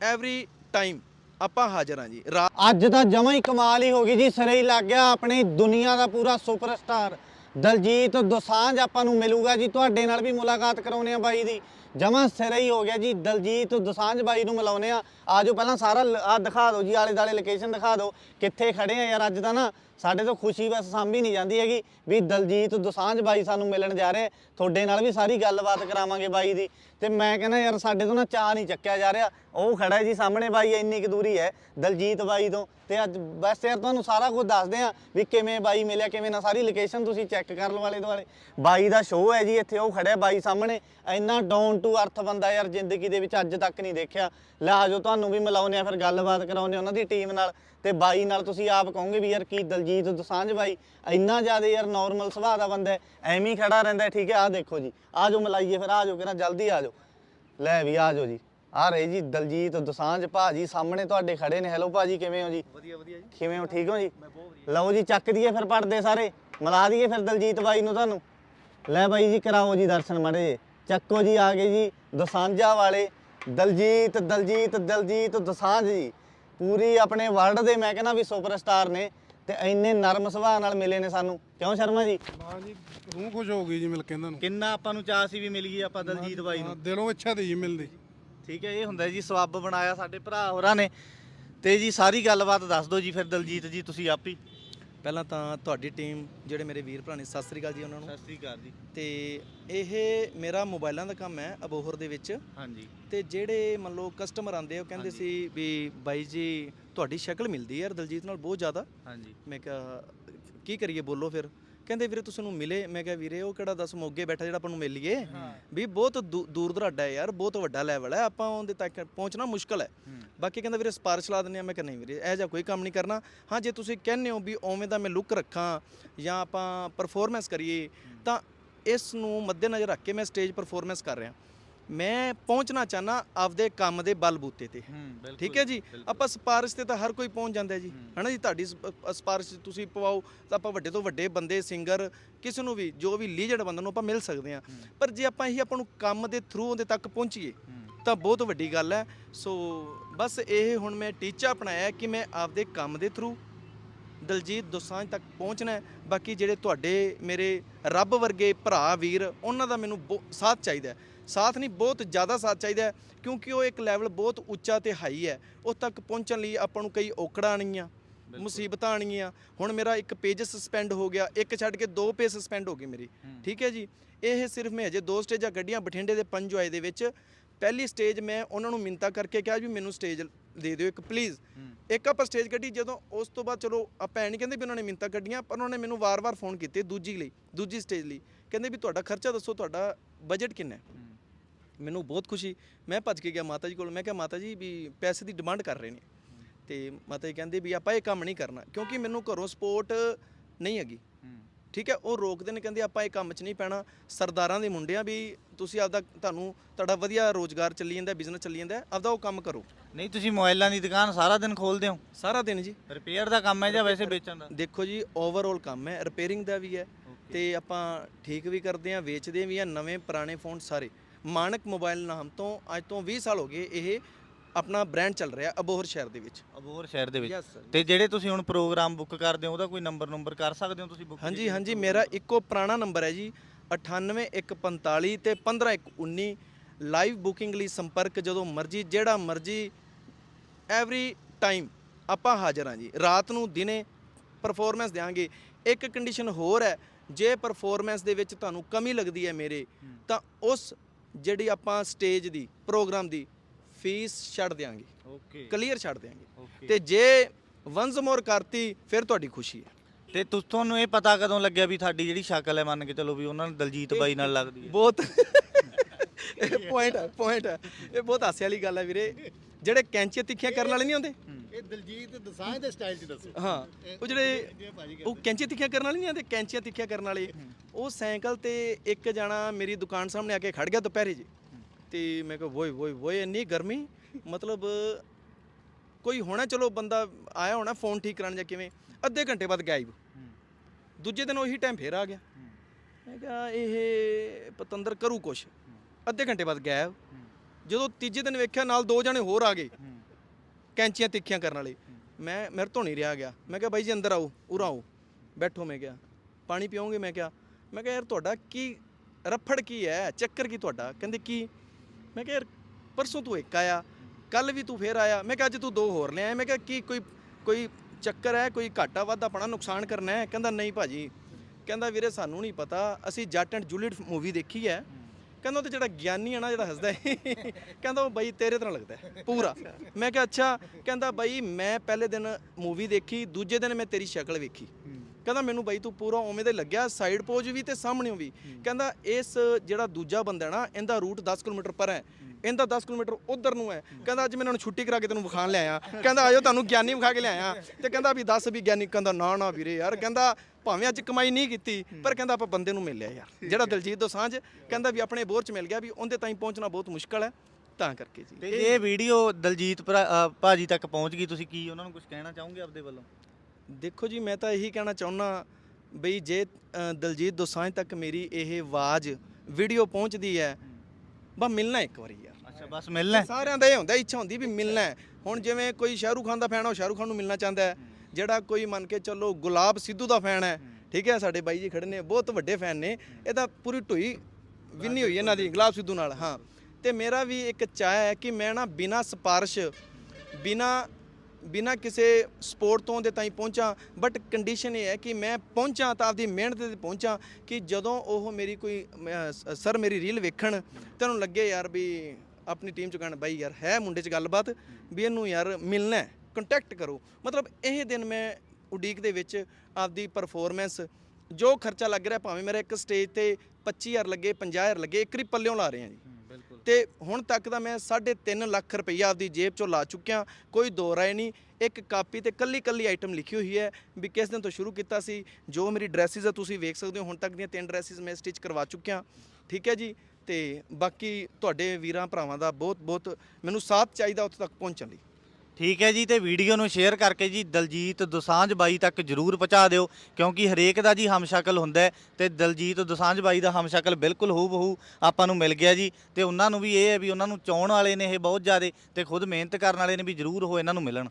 Every time ਆਪਾਂ ਹਾਜ਼ਰ ਹਾਂ ਜੀ। ਰਾਤ ਅੱਜ ਤਾਂ ਜਮਾਂ ਹੀ ਕਮਾਲ ਹੀ ਹੋ ਗਈ ਜੀ, ਸਿਰੇ ਹੀ ਲੱਗ ਗਿਆ ਆਪਣੀ ਦੁਨੀਆ ਦਾ ਪੂਰਾ ਸੁਪਰਸਟਾਰ ਦਲਜੀਤ ਦੋਸਾਂਝ ਆਪਾਂ ਨੂੰ ਮਿਲੂਗਾ ਜੀ, ਤੁਹਾਡੇ ਨਾਲ ਵੀ ਮੁਲਾਕਾਤ ਕਰਾਉਨੇ ਆ ਬਾਈ ਦੀ। ਜਮਾਂ ਸਿਰੇ ਹੀ ਹੋ ਗਿਆ ਜੀ, ਦਲਜੀਤ ਦੋਸਾਂਝ ਬਾਈ ਨੂੰ ਮਿਲਾਉਨੇ ਆ ਆਜੋ ਪਹਿਲਾਂ ਸਾਰਾ ਆ ਦਿਖਾ ਦਿਓ ਜੀ, ਆਲੇ ਦਾਲੇ ਲੋਕੇਸ਼ਨ ਦਿਖਾ ਦਿਓ, ਕਿੱਥੇ ਖੜੇ ਆ ਯਾਰ ਅੱਜ ਤਾਂ ਨਾ, ਸਾਡੇ ਤੋਂ ਖੁਸ਼ੀ ਬਸ ਸਾਂਭੀ ਨਹੀਂ ਜਾਂਦੀ ਹੈਗੀ ਵੀ ਦਲਜੀਤ ਦੋਸਾਂਝ ਬਾਈ ਸਾਨੂੰ ਮਿਲਣ ਜਾ ਰਹੇ ਤੁਹਾਡੇ ਨਾਲ ਵੀ ਸਾਰੀ ਗੱਲਬਾਤ ਕਰਾਵਾਂਗੇ ਬਾਈ ਦੀ। ਤੇ ਮੈਂ ਕਹਿੰਦਾ ਯਾਰ ਸਾਡੇ ਤੋਂ ਨਾ ਚਾਹ ਨਹੀਂ ਚੱਕਿਆ ਜਾ ਰਿਹਾ। ਉਹ ਖੜਾ ਜੀ ਸਾਹਮਣੇ ਬਾਈ, ਇੰਨੀ ਕੁ ਦੂਰੀ ਹੈ ਦਲਜੀਤ ਬਾਈ ਤੋਂ। ਤੇ ਅੱਜ ਬਸ ਯਾਰ ਤੁਹਾਨੂੰ ਸਾਰਾ ਕੁਝ ਦੱਸਦੇ ਆ ਵੀ ਕਿਵੇਂ ਬਾਈ ਮਿਲਿਆ, ਕਿਵੇਂ ਨਾ ਸਾਰੀ ਲੋਕੇਸ਼ਨ ਤੁਸੀਂ ਚੈੱਕ ਕਰ ਲਓ ਵਾਲੇ ਦੁਆਲੇ। ਬਾਈ ਦਾ ਸ਼ੋਅ ਹੈ ਜੀ ਇੱਥੇ, ਉਹ ਖੜਿਆ ਬਾਈ ਸਾਹਮਣੇ। ਇੰਨਾ ਡਾਊਨ ਟੂ ਅਰਥ ਬੰਦਾ ਯਾਰ ਜ਼ਿੰਦਗੀ ਦੇ ਵਿੱਚ ਅੱਜ ਤੱਕ ਨਹੀਂ ਦੇਖਿਆ। ਲੈ ਆਜੋ ਤੁਹਾਨੂੰ ਵੀ ਮਿਲਾਉਂਦੇ ਆ ਫਿਰ ਗੱਲਬਾਤ ਕਰਾਉਂਦੇ ਆ ਉਹਨਾਂ ਦੀ ਟੀਮ ਨਾਲ ਤੇ ਬਾਈ ਨਾਲ ਤੁਸੀਂ ਆਪ ਕਹੋਗੇ ਵੀ ਯਾਰ ਕੀ ਦਲਜੀਤ ਦਸਾਂਝ ਬਾਈ ਇੰਨਾ ਜ਼ਿਆਦਾ ਯਾਰ ਨਾਰਮਲ ਸੁਭਾਅ ਦਾ ਬੰਦਾ ਹੈ ਐਵੇਂ ਹੀ ਖੜਾ ਰਹਿੰਦਾ ਹੈ, ਠੀਕ ਹੈ ਆਹ ਦੇਖੋ ਜੀ ਆਜੋ ਮਿਲਾਈਏ ਫਿਰ ਆਜੋ ਕਿਰਾ ਜਲਦੀ ਆਜੋ ਲੈ ਵੀ ਆਜੋ ਜੀ ਆ ਰਹੇ ਜੀ ਦਲਜੀਤ ਦਸਾਂਝ ਭਾਜੀ ਸਾਹਮਣੇ ਤੁਹਾਡੇ ਖੜੇ ਨੇ ਹੈਲੋ ਭਾਜੀ ਕਿਵੇਂ ਹੋ ਜੀ? ਵਧੀਆ ਵਧੀਆ ਜੀ। ਕਿਵੇਂ ਹੋ ਠੀਕ ਹੋ ਜੀ? ਲਓ ਜੀ ਚੱਕ ਦਈਏ ਫਿਰ ਪੜਦੇ ਸਾਰੇ ਮਿਲਾ ਦਈਏ ਫਿਰ ਦਲਜੀਤ ਬਾਈ ਨੂੰ ਤੁਹਾਨੂੰ। ਲੈ ਬਾਈ ਜੀ ਕਰਾਓ ਜੀ ਦਰਸ਼ਨ ਮਾੜੇ ਜਿਹੇ। ਚੱਕੋ ਜੀ ਆ ਗਏ ਜੀ ਦਸਾਂਝਾ ਵਾਲੇ। ਦਲਜੀਤ ਦਲਜੀਤ ਦਲਜੀਤ ਦਸਾਂਝ ਜੀ। ਪੂਰੀ ਆਪਣੇ ਵਰਲਡ ਦੇ ਮੈਂ ਕਹਿੰਦਾ ਵੀ ਸੁਪਰਸਟਾਰ ਨੇ ਤੇ ਇੰਨੇ ਨਰਮ ਸੁਭਾਅ ਨਾਲ ਮਿਲੇ ਨੇ ਸਾਨੂੰ। ਕਿਉਂ ਸ਼ਰਮਾ ਜੀ? ਹਾਂ ਜੀ ਰੂਹ ਖੁਸ਼ ਹੋ ਗਈ ਜੀ ਮਿਲ ਕੇ ਇਹਨਾਂ ਨੂੰ। ਕਿੰਨਾ ਆਪਾਂ ਨੂੰ ਚਾਹ ਸੀ ਵੀ ਮਿਲ ਗਈ ਆਪਾਂ ਦਲਜੀਤ ਬਾਈ ਹਾਂ, ਦਿਲੋਂ ਇੱਛਾ ਤੇ ਜੀ ਮਿਲਦੀ। ਠੀਕ ਹੈ ਇਹ ਹੁੰਦਾ ਜੀ ਸਵਾਬ ਬਣਾਇਆ ਸਾਡੇ ਭਰਾ ਹੋਰਾਂ ਨੇ। ਤੇ ਜੀ ਸਾਰੀ ਗੱਲਬਾਤ ਦੱਸ ਦਿਓ ਜੀ ਫਿਰ ਦਲਜੀਤ ਜੀ ਤੁਸੀਂ ਆਪ ਹੀ। ਪਹਿਲਾਂ ਤਾਂ ਤੁਹਾਡੀ ਟੀਮ ਜਿਹੜੇ ਮੇਰੇ ਵੀਰ ਭਰਾ ਨੇ ਸਤਿ ਸ੍ਰੀ ਅਕਾਲ ਜੀ ਉਹਨਾਂ ਨੂੰ। ਸਤਿ ਸ੍ਰੀ ਅਕਾਲ ਜੀ। ਤੇ ਇਹ ਮੇਰਾ ਮੋਬਾਈਲਾਂ ਦਾ ਕੰਮ ਹੈ ਅਬੋਹਰ ਦੇ ਵਿੱਚ। ਹਾਂਜੀ। ਤੇ ਜਿਹੜੇ ਮੰਨ ਲਓ ਕਸਟਮਰ ਆਂਦੇ ਉਹ ਕਹਿੰਦੇ ਸੀ ਵੀ ਬਾਈ ਜੀ ਤੁਹਾਡੀ ਸ਼ਕਲ ਮਿਲਦੀ ਯਾਰ ਦਲਜੀਤ ਨਾਲ ਬਹੁਤ ਜ਼ਿਆਦਾ। ਹਾਂਜੀ। ਮੈਂ ਕਿਹਾ ਕੀ ਕਰੀਏ ਬੋਲੋ ਫਿਰ। ਕਹਿੰਦੇ ਵੀਰੇ ਤੁਸੀਂ ਨੂੰ ਮਿਲੇ ਮੈਂ ਕਿਹਾ ਵੀਰੇ ਉਹ ਕਿਹੜਾ ਦੱਸ ਮੋਗੇ ਬੈਠਾ ਜਿਹੜਾ ਆਪਾਂ ਨੂੰ ਮਿਲ ਲਈਏ। ਵੀ ਬਹੁਤ ਦੂ- ਦੂਰ ਦਰਾਡਾ ਹੈ ਯਾਰ ਬਹੁਤ ਵੱਡਾ ਲੈਵਲ ਹੈ ਆਪਾਂ ਉਹਦੇ ਤੱਕ ਪਹੁੰਚਣਾ ਮੁਸ਼ਕਲ ਹੈ। ਬਾਕੀ ਕਹਿੰਦਾ ਵੀਰੇ ਸਪਾਰਸ਼ ਲਾ ਦਿੰਦੇ ਆ ਮੈਂ ਕਿਹਾ ਨਹੀਂ ਵੀਰੇ ਇਹ ਜਿਹਾ ਕੋਈ ਕੰਮ ਨਹੀਂ ਕਰਨਾ। ਹਾਂ ਜੇ ਤੁਸੀਂ ਕਹਿੰਦੇ ਹੋ ਵੀ ਉਵੇਂ ਦਾ ਮੈਂ ਲੁੱਕ ਰੱਖਾਂ ਜਾਂ ਆਪਾਂ ਪਰਫਾਰਮੈਂਸ ਕਰੀਏ ਤਾਂ ਇਸ ਨੂੰ ਮੱਦੇਨਜ਼ਰ ਰੱਖ ਕੇ ਮੈਂ ਸਟੇਜ ਪਰਫਾਰਮੈਂਸ ਕਰ ਰਿਹਾ। ਮੈਂ ਪਹੁੰਚਣਾ ਚਾਹਨਾ ਆਪਦੇ ਕੰਮ ਦੇ ਬਲਬੂਤੇ ਤੇ। ਠੀਕ ਹੈ ਜੀ? ਆਪਾਂ ਸਪਾਰਸ਼ ਤੇ ਤਾਂ ਹਰ ਕੋਈ ਪਹੁੰਚ ਜਾਂਦਾ ਹੈ ਜੀ। ਹਨਾ ਜੀ? ਤੁਹਾਡੀ ਸਪਾਰਸ਼ ਤੁਸੀਂ ਪਵਾਓ ਤਾਂ ਆਪਾਂ ਵੱਡੇ ਤੋਂ ਵੱਡੇ ਬੰਦੇ ਸਿੰਗਰ ਕਿਸੇ ਨੂੰ ਵੀ ਜੋ ਵੀ ਲੀਜੈਂਡ ਬੰਦੇ ਨੂੰ ਆਪਾਂ ਮਿਲ ਸਕਦੇ ਹਾਂ। ਪਰ ਜੇ ਆਪਾਂ ਇਹੀ ਆਪਾਂ ਨੂੰ ਕੰਮ ਦੇ ਥਰੂ ਉਹਦੇ ਤੱਕ ਪਹੁੰਚੀਏ ਤਾਂ ਬਹੁਤ ਵੱਡੀ ਗੱਲ ਹੈ। ਸੋ ਬਸ ਇਹ ਹੁਣ ਮੈਂ ਟੀਚਾ ਅਪਣਾਇਆ ਕਿ ਮੈਂ ਆਪਦੇ ਕੰਮ ਦੇ ਥਰੂ ਦਲਜੀਤ ਦੋਸਾਂਝ ਤੱਕ ਪਹੁੰਚਣਾ ਹੈ। ਬਾਕੀ ਜਿਹੜੇ ਤੁਹਾਡੇ ਮੇਰੇ ਰੱਬ ਵਰਗੇ ਭਰਾ ਵੀਰ ਉਹਨਾਂ ਦਾ ਮੈਨੂੰ ਸਾਥ ਚਾਹੀਦਾ ਸਾਥ ਨਹੀਂ ਬਹੁਤ ਜ਼ਿਆਦਾ ਸਾਥ ਚਾਹੀਦਾ ਕਿਉਂਕਿ ਉਹ ਇੱਕ ਲੈਵਲ ਬਹੁਤ ਉੱਚਾ ਤੇ ਹਾਈ ਹੈ। ਉਸ ਤੱਕ ਪਹੁੰਚਣ ਲਈ ਆਪਾਂ ਨੂੰ ਕਈ ਔਕੜਾਂ ਆਣਗੀਆਂ ਮੁਸੀਬਤਾਂ ਆਣਗੀਆਂ ਹੁਣ ਮੇਰਾ ਇੱਕ ਪੇਜ ਸਸਪੈਂਡ ਹੋ ਗਿਆ ਇੱਕ ਛੱਡ ਕੇ ਦੋ ਪੇਜ ਸਸਪੈਂਡ ਹੋ ਗਏ ਮੇਰੇ। ਠੀਕ ਹੈ ਜੀ? ਇਹ ਸਿਰਫ ਮੈਂ ਅਜੇ ਦੋ ਸਟੇਜਾਂ ਗੱਡੀਆਂ ਬਠਿੰਡੇ ਦੇ ਪੰਜਵਾਏ ਦੇ ਵਿੱਚ। ਪਹਿਲੀ ਸਟੇਜ ਮੈਂ ਉਹਨਾਂ ਨੂੰ ਮਿੰਤਾ ਕਰਕੇ ਕਿਹਾ ਵੀ ਮੈਨੂੰ ਸਟੇਜ ਦੇ ਦਿਓ ਇੱਕ ਪਲੀਜ਼ ਇੱਕ ਆਪਾਂ ਸਟੇਜ ਕੱਢੀ ਜਦੋਂ ਉਸ ਤੋਂ ਬਾਅਦ ਚਲੋ ਆਪਾਂ ਐ ਨਹੀਂ ਕਹਿੰਦੇ ਵੀ ਉਹਨਾਂ ਨੇ ਮਿੰਤਾ ਕੱਢੀਆਂ ਪਰ ਉਹਨਾਂ ਨੇ ਮੈਨੂੰ ਵਾਰ-ਵਾਰ ਫੋਨ ਕੀਤੇ ਦੂਜੀ ਲਈ ਦੂਜੀ ਸਟੇਜ ਲਈ। ਕਹਿੰਦੇ ਵੀ ਤੁਹਾਡਾ ਖਰਚਾ ਦੱਸੋ ਤੁਹਾਡਾ ਬਜਟ ਕਿੰਨਾ ਹੈ? ਮੈਨੂੰ ਬਹੁਤ ਖੁਸ਼ੀ। ਮੈਂ ਭੱਜ ਕੇ ਗਿਆ ਮਾਤਾ ਜੀ ਕੋਲ ਮੈਂ ਕਿਹਾ ਮਾਤਾ ਜੀ ਵੀ ਪੈਸੇ ਦੀ ਡਿਮਾਂਡ ਕਰ ਰਹੇ ਨੇ। ਤੇ ਮਾਤਾ ਜੀ ਕਹਿੰਦੇ ਵੀ ਆਪਾਂ ਇਹ ਕੰਮ ਨਹੀਂ ਕਰਨਾ ਕਿਉਂਕਿ ਮੈਨੂੰ ਘਰੋਂ ਸਪੋਰਟ ਨਹੀਂ ਹੈਗੀ। ਠੀਕ ਹੈ? ਉਹ ਰੋਕਦੇ ਨੇ ਕਹਿੰਦੇ ਆਪਾਂ ਇਹ ਕੰਮ 'ਚ ਨਹੀਂ ਪੈਣਾ। ਸਰਦਾਰਾਂ ਦੇ ਮੁੰਡਿਆਂ ਵੀ ਤੁਸੀਂ ਆਪਦਾ ਤੁਹਾਨੂੰ ਤੁਹਾਡਾ ਵਧੀਆ ਰੋਜ਼ਗਾਰ ਚੱਲੀ ਜਾਂਦਾ ਬਿਜ਼ਨਸ ਚੱਲੀ ਜਾਂਦਾ ਆਪਦਾ ਉਹ ਕੰਮ ਕਰੋ। ਨਹੀਂ ਤੁਸੀਂ ਮੋਬਾਈਲਾਂ ਦੀ ਦੁਕਾਨ ਸਾਰਾ ਦਿਨ ਖੋਲਦੇ ਹੋ? ਸਾਰਾ ਦਿਨ ਜੀ। ਰਿਪੇਅਰ ਦਾ ਕੰਮ ਹੈ ਜਾਂ ਵੈਸੇ ਵੇਚਣ ਦਾ? ਦੇਖੋ ਜੀ ਓਵਰਆਲ ਕੰਮ ਹੈ ਰਿਪੇਅਰਿੰਗ ਦਾ ਵੀ ਹੈ। ਤੇ ਆਪਾਂ ਠੀਕ ਵੀ ਕਰਦੇ ਆ ਵੇਚਦੇ ਵੀ ਆ ਨਵੇਂ ਪੁਰਾਣੇ ਫੋਨ ਸਾਰੇ। ਮਾਨਕ ਮੋਬਾਈਲ ਨਾਮ ਤੋਂ ਅੱਜ ਤੋਂ 20 ਸਾਲ ਹੋ ਗਏ ਇਹ ਆਪਣਾ ਬ੍ਰਾਂਡ ਚੱਲ ਰਿਹਾ ਅਬੋਹਰ ਸ਼ਹਿਰ ਦੇ ਵਿੱਚ। ਅਬੋਹਰ ਸ਼ਹਿਰ ਦੇ ਵਿੱਚ. ਤੇ ਜਿਹੜੇ ਤੁਸੀਂ ਹੁਣ ਪ੍ਰੋਗਰਾਮ ਬੁੱਕ ਕਰਦੇ ਹੋ ਉਹਦਾ ਕੋਈ ਨੰਬਰ ਨੰਬਰ ਕਰ ਸਕਦੇ ਹੋ ਤੁਸੀਂ ਬੁੱਕ ਹਾਂਜੀ ਹਾਂਜੀ ਮੇਰਾ ਇੱਕੋ ਪੁਰਾਣਾ ਨੰਬਰ ਹੈ ਜੀ 98145 ਤੇ 15119 ਲਾਈਵ ਬੁਕਿੰਗ ਲਈ ਸੰਪਰਕ ਜਦੋਂ ਮਰਜ਼ੀ ਜਿਹੜਾ ਮਰਜ਼ੀ ਐਵਰੀ ਟਾਈਮ ਆਪਾਂ ਹਾਜ਼ਰ ਹਾਂ ਜੀ। ਰਾਤ ਨੂੰ ਦਿਨੇ ਪਰਫਾਰਮੈਂਸ ਦੇਾਂਗੇ ਇੱਕ ਕੰਡੀਸ਼ਨ ਹੋਰ ਹੈ ਜੇ ਪਰਫਾਰਮੈਂਸ ਦੇ ਵਿੱਚ ਤੁਹਾਨੂੰ ਕਮੀ ਲੱਗਦੀ ਹੈ ਮੇਰੇ ਤਾਂ ਉਸ ਜਿਹੜੀ ਆਪਾਂ ਸਟੇਜ ਦੀ ਪ੍ਰੋਗਰਾਮ ਦੀ ਫੀਸ ਛੱਡ ਦਿਆਂਗੇ। ਓਕੇ ਕਲੀਅਰ ਛੱਡ ਓਕੇ ਤੇ ਜੇ ਵਨਸ ਮੋਰ ਕਰਤੀ ਫਿਰ ਤੁਹਾਡੀ ਖੁਸ਼ੀ ਹੈ। ਤੇ ਤੁ- ਤੁਹਾਨੂੰ ਇਹ ਪਤਾ ਕਦੋਂ ਲੱਗਿਆ ਵੀ ਤੁਹਾਡੀ ਜਿਹੜੀ ਸ਼ਕਲ ਹੈ ਮੰਨ ਕੇ ਚਲੋ ਵੀ ਉਹਨਾਂ ਨੂੰ ਦਲਜੀਤ ਬਾਈ ਨਾਲ ਲੱਗਦੀ ਹੈ? ਬਹੁਤ ਇਹ ਪੁਆਇੰਟ ਹੈ ਪੁਆਇੰਟ ਹੈ। ਇਹ ਬਹੁਤ ਹਾਸੇ ਵਾਲੀ ਗੱਲ ਹੈ ਵੀਰੇ। ਜਿਹੜੇ ਕੈਂਚੀਆਂ ਤਿੱਖੀਆਂ ਕਰਨ ਵਾਲੇ ਨਹੀਂ ਹੁੰਦੇ? ਇਹ ਦਲਜੀਤ ਦਸਾਂਝ ਦੇ ਸਟਾਈਲ 'ਚ ਦੱਸੋ। ਹਾਂ ਉਹ ਜਿਹੜੇ ਉਹ ਕੈਂਚੀਆਂ ਤਿੱਖੀਆਂ ਕਰਨ ਵਾਲੇ ਨਹੀਂ ਆਉਂਦੇ ਕੈਂਚੀਆਂ ਤਿੱਖੀਆਂ ਕਰਨ ਵਾਲੇ। ਉਹ ਸਾਈਕਲ ਤੇ ਇੱਕ ਜਾਣਾ ਮੇਰੀ ਦੁਕਾਨ ਸਾਹਮਣੇ ਆ ਕੇ ਖੜ ਗਿਆ ਦੁਪਹਿਰੇ ਜੀ। ਤੇ ਮੈਂ ਕਿਹਾ ਵੋਏ ਵੋਏ ਵੋਏ ਇੰਨੀ ਗਰਮੀ? ਮਤਲਬ ਕੋਈ ਹੋਣਾ ਚਲੋ ਬੰਦਾ ਆਇਆ ਹੋਣਾ ਫੋਨ ਠੀਕ ਕਰਾਉਣ ਜਾਂ ਕਿਵੇਂ। ਅੱਧੇ ਘੰਟੇ ਬਾਅਦ ਗਾਇਬ। ਦੂਜੇ ਦਿਨ ਉਹੀ ਟਾਈਮ ਫੇਰ ਆ ਗਿਆ। ਮੈਂ ਕਿਹਾ ਇਹ ਪਤੰਦਰ ਕਰੂ ਕੁਛ। ਅੱਧੇ ਘੰਟੇ ਬਾਅਦ ਗਾਇਬ ਜਦੋਂ ਤੀਜੇ ਦਿਨ ਵੇਖਿਆ ਨਾਲ ਦੋ ਜਣੇ ਹੋਰ ਆ ਗਏ। ਕੈਂਚੀਆਂ ਤਿੱਖੀਆਂ ਕਰਨ ਵਾਲੇ। ਮੈਂ ਮੇਰੇ ਤੋਂ ਨਹੀਂ ਰਿਹਾ ਗਿਆ। ਮੈਂ ਕਿਹਾ ਬਾਈ ਜੀ ਅੰਦਰ ਆਓ ਉਰਾ ਆਓ। ਬੈਠੋ ਮੈਂ ਕਿਹਾ। ਪਾਣੀ ਪੀਓਗੇ? ਮੈਂ ਕਿਹਾ। ਮੈਂ ਕਿਹਾ ਯਾਰ ਤੁਹਾਡਾ ਕੀ ਰਫੜ ਕੀ ਹੈ? ਚੱਕਰ ਕੀ ਤੁਹਾਡਾ? ਕਹਿੰਦੇ ਕੀ? ਮੈਂ ਕਿਹਾ ਯਾਰ ਪਰਸੋਂ ਤੂੰ ਇੱਕ ਆਇਆ ਕੱਲ ਵੀ ਤੂੰ ਫੇਰ ਆਇਆ। ਮੈਂ ਕਿਹਾ ਅੱਜ ਤੂੰ ਦੋ ਹੋਰ ਲਿਆਇਆ। ਮੈਂ ਕਿਹਾ ਕੀ ਕੋਈ ਕੋਈ ਚੱਕਰ ਹੈ? ਕੋਈ ਘਾਟਾ ਵਾਧਾ ਆਪਣਾ ਨੁਕਸਾਨ ਕਰਨਾ ਹੈ? ਕਹਿੰਦਾ ਨਹੀਂ ਭਾਜੀ। ਕਹਿੰਦਾ ਵੀਰੇ ਸਾਨੂੰ ਨਹੀਂ ਪਤਾ। ਅਸੀਂ ਜੱਟ ਐਂਡ ਜੂਲੀਅਟ ਮੂਵੀ ਦੇਖੀ ਹੈ। ਕਹਿੰਦਾ ਉਹ ਤੇ ਜਿਹੜਾ ਗਿਆਨੀ ਆ ਨਾ ਜਿਹੜਾ ਹੱਸਦਾ ਹੈ ਕਹਿੰਦਾ ਉਹ ਬਾਈ ਤੇਰੇ ਤਰ੍ਹਾਂ ਲੱਗਦਾ ਹੈ, ਪੂਰਾ। ਮੈਂ ਕਿਹਾ ਅੱਛਾ ਕਹਿੰਦਾ ਬਾਈ ਮੈਂ ਪਹਿਲੇ ਦਿਨ ਮੂਵੀ ਦੇਖੀ ਦੂਜੇ ਦਿਨ ਮੈਂ ਤੇਰੀ ਸ਼ਕਲ ਵੇਖੀ। ਕਹਿੰਦਾ ਮੈਨੂੰ ਬਾਈ ਤੂੰ ਪੂਰਾ ਉਵੇਂ ਦੇ ਲੱਗਿਆ ਸਾਈਡ ਪੋਜ ਵੀ ਤੇ ਸਾਹਮਣੇ ਵੀ। ਕਹਿੰਦਾ ਇਸ ਜਿਹੜਾ ਦੂਜਾ ਬੰਦਾ ਹੈ ਨਾ ਇਹਦਾ ਰੂਟ 10 ਕਿਲੋਮੀਟਰ ਪਰ ਹੈ ਇਹਦਾ 10 ਕਿਲੋਮੀਟਰ ਉਧਰ ਨੂੰ ਹੈ। ਕਹਿੰਦਾ ਅੱਜ ਮੈਂ ਇਹਨਾਂ ਨੂੰ ਛੁੱਟੀ ਕਰਾ ਕੇ ਤੈਨੂੰ ਵਿਖਾਣ ਲਿਆਇਆ ਕਹਿੰਦਾ ਆਜੋ ਤੁਹਾਨੂੰ ਗਿਆਨੀ ਵਿਖਾ ਕੇ ਲਿਆਇਆ ਤੇ ਕਹਿੰਦਾ ਵੀ ਦੱਸ ਵੀ ਗਿਆਨੀ ਕਹਿੰਦਾ ਨਾ ਨਾ ਵੀਰੇ ਯਾਰ ਕਹਿੰਦਾ ਭਾਵੇਂ ਅੱਜ ਕਮਾਈ ਨਹੀਂ ਕੀਤੀ ਪਰ ਕਹਿੰਦਾ ਆਪਾਂ ਬੰਦੇ ਨੂੰ ਮਿਲ ਲਿਆ ਯਾਰ। ਜਿਹੜਾ ਦਲਜੀਤ ਦੋਸਾਂਝ ਕਹਿੰਦਾ ਵੀ ਆਪਣੇ ਬੋਰ ਚ ਮਿਲ ਗਿਆ ਵੀ ਉਹਦੇ ਤਾਈਂ ਪਹੁੰਚਣਾ ਬਹੁਤ ਮੁਸ਼ਕਲ ਹੈ ਤਾਂ ਕਰਕੇ ਜੀ। ਤੇ ਇਹ ਵੀਡੀਓ ਦਲਜੀਤ ਭਾਜੀ ਤੱਕ ਪਹੁੰਚ ਗਈ ਤੁਸੀਂ ਕੀ ਉਹਨਾਂ ਨੂੰ ਕੁਝ ਕਹਿਣਾ ਚਾਹੋਗੇ ਆਪਦੇ ਵੱਲੋਂ? ਦੇਖੋ ਜੀ ਮੈਂ ਤਾਂ ਇਹੀ ਕਹਿਣਾ ਚਾਹੁੰਦਾ ਬਈ ਜੇ ਦਲਜੀਤ ਦੋਸਾਂਝ ਤੱਕ ਮੇਰੀ ਇਹ ਆਵਾਜ਼ ਵੀਡੀਓ ਪਹੁੰਚਦੀ ਹੈ ਬਸ ਮਿਲਣਾ ਇੱਕ ਵਾਰੀ ਯਾਰ। ਅੱਛਾ ਬਸ ਮਿਲਣਾ ਹੈ? ਸਾਰਿਆਂ ਦਾ ਇਹ ਹੁੰਦਾ ਇੱਛਾ ਹੁੰਦੀ ਵੀ ਮਿਲਣਾ ਹੈ। ਹੁਣ ਜਿਵੇਂ ਕੋਈ ਸ਼ਾਹਰੂਖ ਖਾਨ ਦਾ ਫੈਨ ਉਹ ਸ਼ਾਹਰੂਖ ਖਾਨ ਨੂੰ ਮਿਲਣਾ ਚਾਹੁੰਦਾ ਹੈ। ਜਿਹੜਾ ਕੋਈ ਮੰਨ ਕੇ ਚੱਲੋ ਗੁਲਾਬ ਸਿੱਧੂ ਦਾ ਫੈਨ ਹੈ, ਠੀਕ ਹੈ, ਸਾਡੇ ਬਾਈ ਜੀ ਖੜੇ ਨੇ, ਬਹੁਤ ਵੱਡੇ ਫੈਨ ਨੇ, ਇਹਦਾ ਪੂਰੀ ਢੋਈ ਵਿੰਨੀ ਹੋਈ ਇਹਨਾਂ ਦੀ, ਗੁਲਾਬ ਸਿੱਧੂ ਨਾਲ, ਹਾਂ। ਤੇ ਮੇਰਾ ਵੀ ਇੱਕ ਚਾਹ ਹੈ ਕਿ ਮੈਂ ਨਾ ਬਿਨਾ ਸਪਾਰਸ਼ ਬਿਨਾ ਬਿਨਾ ਕਿਸੇ ਸਪੋਰਟ ਤੋਂ ਦੇ ਤਾਈਂ ਪਹੁੰਚਾਂ ਬਟ ਕੰਡੀਸ਼ਨ ਇਹ ਹੈ ਕਿ ਮੈਂ ਪਹੁੰਚਾਂ ਤਾਂ ਆਪਦੀ ਮਿਹਨਤ ਤੇ ਪਹੁੰਚਾਂ ਕਿ ਜਦੋਂ ਉਹ ਮੇਰੀ ਕੋਈ ਸਰ ਮੇਰੀ ਰੀਲ ਵੇਖਣ ਤੇ ਲੱਗੇ ਯਾਰ ਵੀ ਆਪਣੀ ਟੀਮ ਚ ਕਹਿਣ ਬਾਈ ਯਾਰ ਹੈ ਮੁੰਡੇ ਚ ਗੱਲਬਾਤ ਵੀ ਇਹਨੂੰ ਯਾਰ ਮਿਲਣਾ ਹੈ। ਕੰਟੈਕਟ ਕਰੋ। ਮਤਲਬ ਇਹ ਦਿਨ ਮੈਂ ਉਡੀਕ ਦੇ ਵਿੱਚ ਆਪਦੀ ਪਰਫਾਰਮੈਂਸ ਜੋ ਖਰਚਾ ਲੱਗ ਰਿਹਾ ਭਾਵੇਂ ਮੇਰਾ ਇੱਕ ਸਟੇਜ ਤੇ 25000 ਲੱਗੇ 50000 ਲੱਗੇ ਇੱਕ ਰੀ ਪੱਲਿਓਂ ਲਾ ਰਹੇ ਹਾਂ ਜੀ। ਤੇ ਹੁਣ ਤੱਕ ਦਾ ਮੈਂ 3.5 ਲੱਖ ਰੁਪਈਆ ਆਪਦੀ ਜੇਬ ਚੋਂ ਲਾ ਚੁੱਕਿਆ ਕੋਈ ਦੋ ਰਾਏ ਨਹੀਂ। ਇੱਕ ਕਾਪੀ ਤੇ ਕੱਲੀ ਕੱਲੀ ਆਈਟਮ ਲਿਖੀ ਹੋਈ ਹੈ ਵੀ ਕਿਸ ਦਿਨ ਤੋਂ ਸ਼ੁਰੂ ਕੀਤਾ ਸੀ ਜੋ ਮੇਰੀ ਡਰੈਸਿਸ ਆ ਤੁਸੀਂ ਵੇਖ ਸਕਦੇ ਹੋ ਹੁਣ ਤੱਕ ਦੀਆਂ ਤਿੰਨ ਡਰੈਸਿਸ ਮੈਂ ਸਟਿਚ ਕਰਵਾ ਚੁੱਕਿਆ। ਠੀਕ ਹੈ ਜੀ? ਤੇ ਬਾਕੀ ਤੁਹਾਡੇ ਵੀਰਾਂ ਭਰਾਵਾਂ ਦਾ ਬਹੁਤ ਬਹੁਤ ਮੈਨੂੰ ਸਾਥ ਚਾਹੀਦਾ ਉੱਥੇ ਤੱਕ ਪਹੁੰਚਣ ਲਈ। ਠੀਕ ਹੈ ਜੀ, ਤੇ ਵੀਡੀਓ ਨੂੰ ਸ਼ੇਅਰ ਕਰਕੇ ਜੀ ਦਲਜੀਤ ਦੋਸਾਂਝ ਬਾਈ ਤੱਕ ਜਰੂਰ ਪਹੁੰਚਾ ਦਿਓ, ਕਿਉਂਕਿ ਹਰੇਕ ਦਾ ਜੀ ਹਮਸ਼ਕਲ ਹੁੰਦਾ ਹੈ ਤੇ ਦਲਜੀਤ ਦੋਸਾਂਝ ਬਾਈ ਦਾ ਹਮਸ਼ਕਲ ਬਿਲਕੁਲ ਹੂ ਬਹੂ ਆਪਾਂ ਨੂੰ ਮਿਲ ਗਿਆ ਜੀ, ਤੇ ਉਹਨਾਂ ਨੂੰ ਵੀ ਇਹ ਹੈ ਵੀ ਉਹਨਾਂ ਨੂੰ ਚਾਹਣ ਵਾਲੇ ਨੇ ਇਹ ਬਹੁਤ ਜ਼ਿਆਦੇ, ਤੇ ਖੁਦ ਮਿਹਨਤ ਕਰਨ ਵਾਲੇ ਨੇ ਵੀ ਜਰੂਰ ਉਹ ਇਹਨਾਂ ਨੂੰ ਮਿਲਣ।